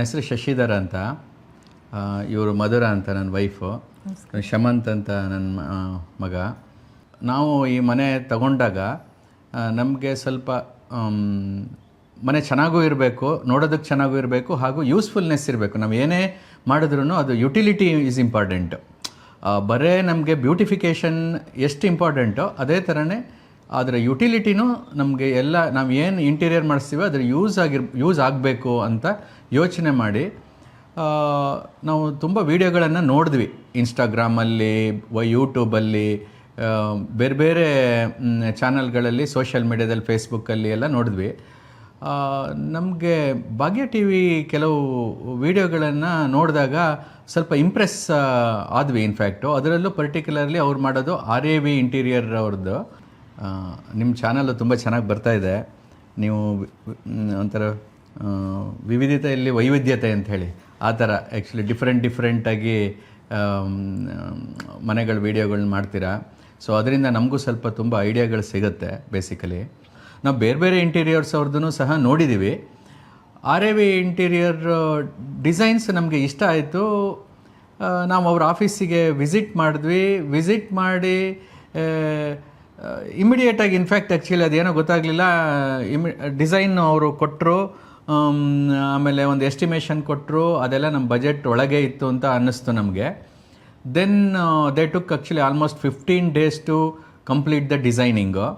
ಹೆಸರು ಶಶಿಧರ ಅಂತ. ಇವರು ಮಧುರ ಅಂತ ನನ್ನ ವೈಫು. ಶಮಂತ್ ಅಂತ ನನ್ನ ಮಗ. ನಾವು ಈ ಮನೆ ತಗೊಂಡಾಗ ನಮಗೆ ಸ್ವಲ್ಪ ಮನೆ ಚೆನ್ನಾಗೂ ಇರಬೇಕು ನೋಡೋದಕ್ಕೆ ಚೆನ್ನಾಗೂ ಇರಬೇಕು ಹಾಗೂ ಯೂಸ್ಫುಲ್ನೆಸ್ ಇರಬೇಕು. ನಾವು ಏನೇ ಮಾಡಿದ್ರೂ ಅದು ಯುಟಿಲಿಟಿ ಈಸ್ ಇಂಪಾರ್ಟೆಂಟ್. ಬರೇ ನಮಗೆ ಬ್ಯೂಟಿಫಿಕೇಷನ್ ಎಷ್ಟು ಇಂಪಾರ್ಟೆಂಟೋ ಅದೇ ಥರನೇ ಅದರ ಯುಟಿಲಿಟಿನೂ ನಮಗೆ ಎಲ್ಲ ನಾವು ಏನು ಇಂಟೀರಿಯರ್ ಮಾಡಿಸ್ತೀವೋ ಅದರ ಯೂಸ್ ಆಗಿರ್ ಯೂಸ್ ಆಗಬೇಕು ಅಂತ ಯೋಚನೆ ಮಾಡಿ ನಾವು ತುಂಬ ವೀಡಿಯೋಗಳನ್ನು ನೋಡಿದ್ವಿ. ಇನ್ಸ್ಟಾಗ್ರಾಮಲ್ಲಿ ಯೂಟ್ಯೂಬಲ್ಲಿ ಬೇರೆ ಬೇರೆ ಚಾನಲ್ಗಳಲ್ಲಿ ಸೋಷಿಯಲ್ ಮೀಡ್ಯಾದಲ್ಲಿ ಫೇಸ್ಬುಕ್ಕಲ್ಲಿ ಎಲ್ಲ ನೋಡಿದ್ವಿ. ನಮಗೆ ಭಾಗ್ಯ ಟಿ ವಿ ಕೆಲವು ವೀಡಿಯೋಗಳನ್ನು ನೋಡಿದಾಗ ಸ್ವಲ್ಪ ಇಂಪ್ರೆಸ್ ಆದ್ವಿ ಇನ್ಫ್ಯಾಕ್ಟು ಅದರಲ್ಲೂ ಪರ್ಟಿಕ್ಯುಲರ್ಲಿ ಅವ್ರು ಮಾಡೋದು ಆರ್ ಎ ವಿ ಇಂಟೀರಿಯರ್ ಅವ್ರದ್ದು ನಿಮ್ಮ ಚಾನಲ್ಲು ತುಂಬ ಚೆನ್ನಾಗಿ ಬರ್ತಾ ಇದೆ. ನೀವು ಒಂಥರ ವಿವಿಧತೆಯಲ್ಲಿ ವೈವಿಧ್ಯತೆ ಅಂತ ಹೇಳಿ, ಆ ಥರ ಆ್ಯಕ್ಚುಲಿ ಡಿಫ್ರೆಂಟ್ ಡಿಫ್ರೆಂಟಾಗಿ ಮನೆಗಳ ವೀಡಿಯೋಗಳನ್ನ ಮಾಡ್ತೀರಾ. ಸೊ ಅದರಿಂದ ನಮಗೂ ಸ್ವಲ್ಪ ತುಂಬ ಐಡಿಯಾಗಳು ಸಿಗುತ್ತೆ ಬೇಸಿಕಲಿ ನಾವು ಬೇರೆ ಬೇರೆ ಇಂಟೀರಿಯರ್ಸ್ ಅವ್ರದ್ದು ಸಹ ನೋಡಿದ್ದೀವಿ R A V interior designs ನಮಗೆ ಇಷ್ಟ ಆಯಿತು. ನಾವು ಅವ್ರ ಆಫೀಸಿಗೆ ವಿಸಿಟ್ ಮಾಡಿದ್ವಿ. ವಿಸಿಟ್ ಮಾಡಿ ಇಮಿಡಿಯೇಟಾಗಿ ಇನ್ಫ್ಯಾಕ್ಟ್ ಆ್ಯಕ್ಚುಲಿ ಅದೇನೋ ಗೊತ್ತಾಗಲಿಲ್ಲ. ಇಮಿ ಡಿಸೈನ್ ಅವರು ಕೊಟ್ಟರು ಆಮೇಲೆ ಒಂದು ಎಸ್ಟಿಮೇಷನ್ ಕೊಟ್ಟರು ಅದೆಲ್ಲ ನಮ್ಮ ಬಜೆಟ್ ಒಳಗೆ ಇತ್ತು ಅಂತ ಅನ್ನಿಸ್ತು ನಮಗೆ. Then they took actually almost fifteen days to complete the designing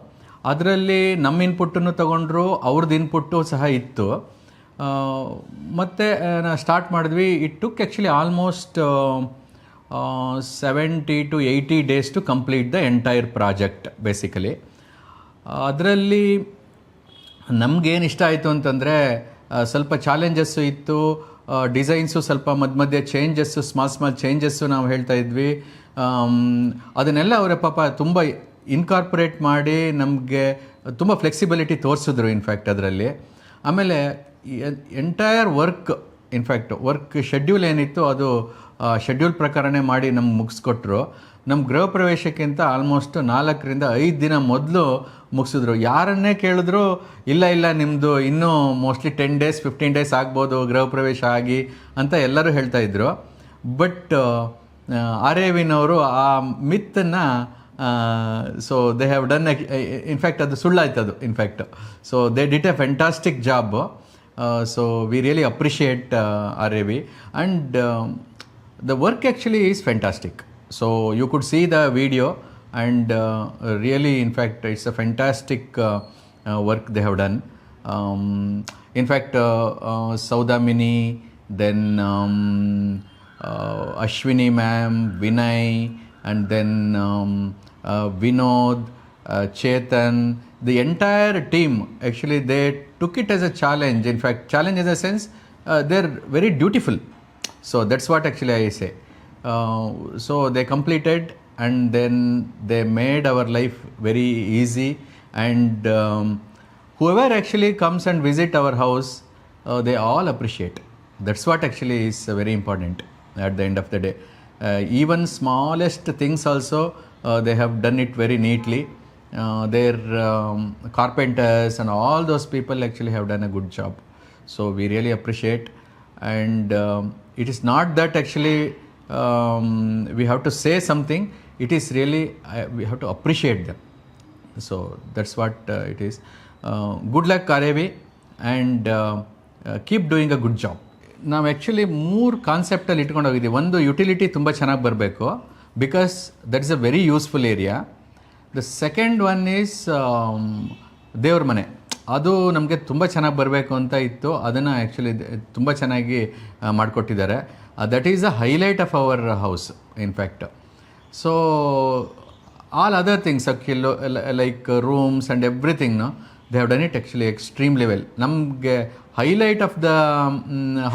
ಅದರಲ್ಲಿ ನಮ್ಮ ಇನ್ಪುಟ್ಟನ್ನು ತಗೊಂಡ್ರು ಅವ್ರದ್ದು ಇನ್ಪುಟ್ಟು ಸಹ ಇತ್ತು. ಮತ್ತು ಮತ್ತೆ ಸ್ಟಾರ್ಟ್ ಮಾಡಿದ್ವಿ. It took actually almost seventy to eighty days to complete the entire project basically ಅದರಲ್ಲಿ ನಮಗೇನು ಇಷ್ಟ ಆಯಿತು ಅಂತಂದರೆ ಸ್ವಲ್ಪ ಚಾಲೆಂಜಸ್ಸು ಇತ್ತು ಡಿಸೈನ್ಸು ಸ್ವಲ್ಪ ಮಧ್ಯ ಮಧ್ಯೆ ಚೇಂಜಸ್ಸು ಸ್ಮಾಲ್ ಸ್ಮಾಲ್ ಚೇಂಜಸ್ಸು ನಾವು ಹೇಳ್ತಾ ಇದ್ವಿ. ಅದನ್ನೆಲ್ಲ ಅವರ ಪಾಪ ತುಂಬ ಇನ್ಕಾರ್ಪೊರೇಟ್ ಮಾಡಿ ನಮಗೆ ತುಂಬ ಫ್ಲೆಕ್ಸಿಬಿಲಿಟಿ ತೋರಿಸಿದ್ರು ಇನ್ಫ್ಯಾಕ್ಟ್ ಅದರಲ್ಲಿ. ಆಮೇಲೆ entire work in fact work schedule ಏನಿತ್ತು ಅದು ಶೆಡ್ಯೂಲ್ ಪ್ರಕಾರನೇ ಮಾಡಿ ನಮ್ಗೆ ಮುಗಿಸ್ಕೊಟ್ರು. ನಮ್ಮ ಗೃಹ ಪ್ರವೇಶಕ್ಕಿಂತ ಆಲ್ಮೋಸ್ಟ್ ನಾಲ್ಕರಿಂದ ಐದು ದಿನ ಮೊದಲು ಮುಗಿಸಿದ್ರು. ಯಾರನ್ನೇ ಕೇಳಿದ್ರು, ಇಲ್ಲ ಇಲ್ಲ ನಿಮ್ಮದು ಇನ್ನೂ mostly ten days fifteen days ಆಗ್ಬೋದು, ಗೃಹ ಪ್ರವೇಶ ಆಗಿ ಅಂತ ಎಲ್ಲರೂ ಹೇಳ್ತಾ ಇದ್ರು. ಬಟ್ ಆರ್ ಎ ಆ ಮಿತ್ತನ್ನು so they have done in fact ಅದು ಸುಳ್ಳಾಯ್ತು ಅದು in fact so they did a fantastic job so we really appreciate R A V and the work actually is fantastic. So you could see the video and uh, really in fact it's a fantastic uh, uh, work they have done. Um, in fact uh, uh, saudamini then um, uh, ashwini ma'am vinay and then um, uh, vinod chetan the entire team actually they took it as a challenge. In fact challenge in the sense they're very dutiful so that's what actually I say. Uh, so they completed and then they made our life very easy. And um, whoever actually comes and visit our house, uh, they all appreciate. That's what actually is very important at the end of the day. Uh, even smallest things also, uh, they have done it very neatly. Uh, their um, carpenters and all those people actually have done a good job. So we really appreciate and um, it is not that actually um, we have to say something it is really uh, we have to appreciate them so that's what uh, it is uh, good luck karevi and uh, uh, keep doing a good job ನಾವು actually ಮೂರು ಕಾನ್ಸೆಪ್ಟಲ್ಲಿ ಇಟ್ಕೊಂಡು ಹೋಗಿದ್ದೀವಿ ಒಂದು utility ತುಂಬ ಚೆನ್ನಾಗಿ ಬರಬೇಕು because that is a very useful area the second one is ದೇವ್ರ ಮನೆ ಅದು ನಮಗೆ ತುಂಬ ಚೆನ್ನಾಗಿ ಬರಬೇಕು ಅಂತ ಇತ್ತು. ಅದನ್ನು ಆ್ಯಕ್ಚುಲಿ ತುಂಬ ಚೆನ್ನಾಗಿ ಮಾಡಿಕೊಟ್ಟಿದ್ದಾರೆ. That is a highlight of our house in fact so all other things ಅಕ್ಕಿಲ್ಲು like rooms and ಎವ್ರಿಥಿಂಗ್ನು they have done it actually extreme level ನಮಗೆ highlight of the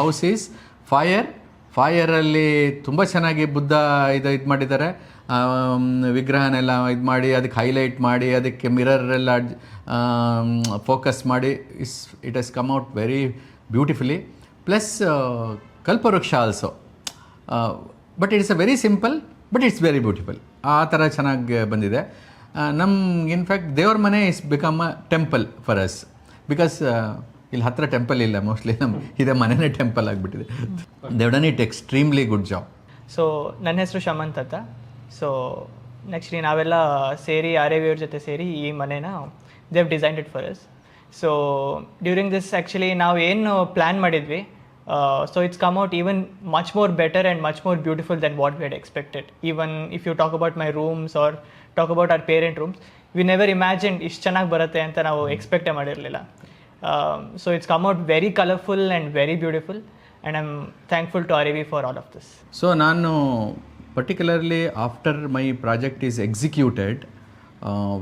house is fire ಫೈರಲ್ಲಿ ತುಂಬ ಚೆನ್ನಾಗಿ ಬುದ್ಧ ಇದು ಇದು ಮಾಡಿದ್ದಾರೆ. ವಿಗ್ರಹನೆಲ್ಲ ಇದು ಮಾಡಿ, ಅದಕ್ಕೆ ಹೈಲೈಟ್ ಮಾಡಿ, ಅದಕ್ಕೆ ಮಿರರ್ ಎಲ್ಲ ಫೋಕಸ್ ಮಾಡಿ. Is it has come out very beautifully plus ಕಲ್ಪವೃಕ್ಷ also but it's a very simple but it's very beautiful ಆ ಥರ ಚೆನ್ನಾಗಿ ಬಂದಿದೆ. ನಮ್ಗೆ ಇನ್ಫ್ಯಾಕ್ಟ್ ದೇವ್ರ ಮನೆ is become a temple for us because ಇಲ್ಲಿ ಹತ್ತಿರ ಟೆಂಪಲ್ ಇಲ್ಲ ಮೋಸ್ಟ್ಲಿ ನಮ್ಮ ಇದೆ ಮನೆನೇ ಟೆಂಪಲ್ ಆಗಿಬಿಟ್ಟಿದೆ. They done it extremely good job so ನನ್ನ ಹೆಸರು ಶಮಂತ್ ಅಂತ. ಸೊ ನೆಕ್ಸ್ಟ್ಲಿ ನಾವೆಲ್ಲ ಸೇರಿ ಆರ್ ಜೊತೆ ಸೇರಿ ಈ ಮನೇನ they designed it for us so during this actually ನಾವು ಏನು ಪ್ಲ್ಯಾನ್ ಮಾಡಿದ್ವಿ so it's come out even much more better and much more beautiful then what we had expected even if you talk about my rooms or talk about our parent rooms we never imagine ಇಷ್ಟು ಚೆನ್ನಾಗಿ ಬರುತ್ತೆ ಅಂತ ನಾವು ಎಕ್ಸ್ಪೆಕ್ಟೇ ಮಾಡಿರಲಿಲ್ಲ. So it's come out very colourful and very beautiful and I am thankful to R V for all of this so ನಾನು particularly after my project is executed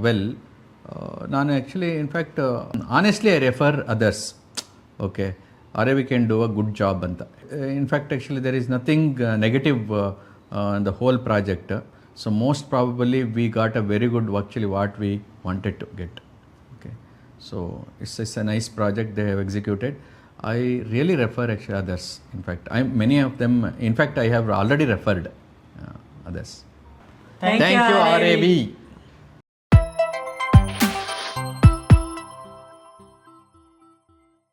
well ನಾನು actually in fact honestly I refer others okay R A V can do a good job ಅಂತ in fact actually there is nothing negative in the whole project so most probably we got a very good actually what we wanted to get okay so it's, it's a nice project they have executed. I really refer actually others. In fact i many of them in fact i have already referred uh, others. Thank you, you RAV. rav